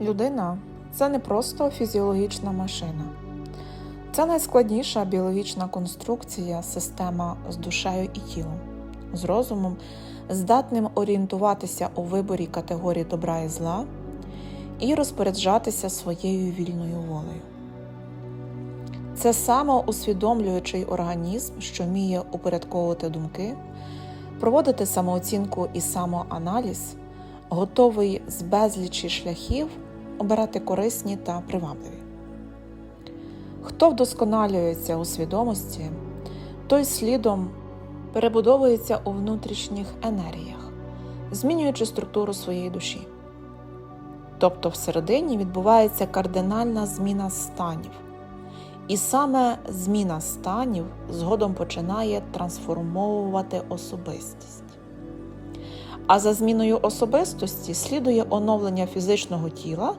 Людина це не просто фізіологічна машина, це найскладніша біологічна конструкція, система з душею і тілом, з розумом, здатним орієнтуватися у виборі категорій добра і зла і розпоряджатися своєю вільною волею. Це самоусвідомлюючий організм, що вміє упорядковувати думки, проводити самооцінку і самоаналіз, готовий з безлічі шляхів обирати корисні та привабливі. Хто вдосконалюється у свідомості, той слідом перебудовується у внутрішніх енергіях, змінюючи структуру своєї душі. Тобто всередині відбувається кардинальна зміна станів. І саме зміна станів згодом починає трансформовувати особистість. А за зміною особистості слідує оновлення фізичного тіла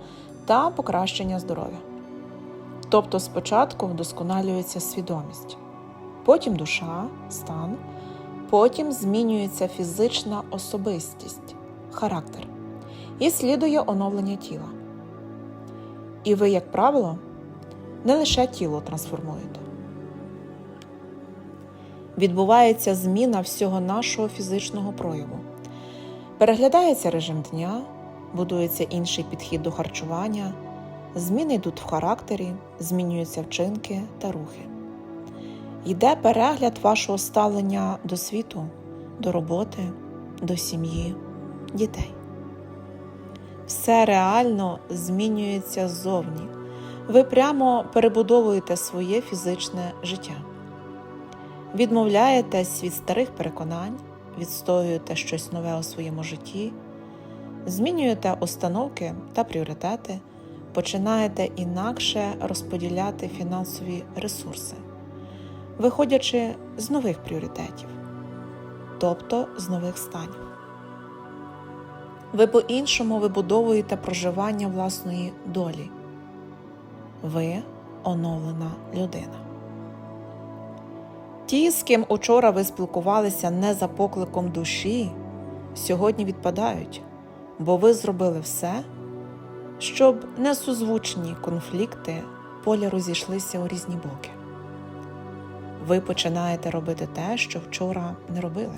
та покращення здоров'я. Тобто спочатку вдосконалюється свідомість, потім душа, стан, потім змінюється фізична особистість, характер, і слідує оновлення тіла. І ви, як правило, не лише тіло трансформуєте. Відбувається зміна всього нашого фізичного прояву. Переглядається режим дня, будується інший підхід до харчування, зміни йдуть в характері, змінюються вчинки та рухи. Йде перегляд вашого ставлення до світу, до роботи, до сім'ї, дітей. Все реально змінюється ззовні. Ви прямо перебудовуєте своє фізичне життя. Відмовляєтесь від старих переконань, відстоюєте щось нове у своєму житті, змінюєте установки та пріоритети, починаєте інакше розподіляти фінансові ресурси, виходячи з нових пріоритетів, тобто з нових станів. Ви по-іншому вибудовуєте проживання власної долі. Ви оновлена людина. Ті, з ким учора ви спілкувалися не за покликом душі, сьогодні відпадають, бо ви зробили все, щоб несузвучні конфлікти поля розійшлися у різні боки. Ви починаєте робити те, що вчора не робили.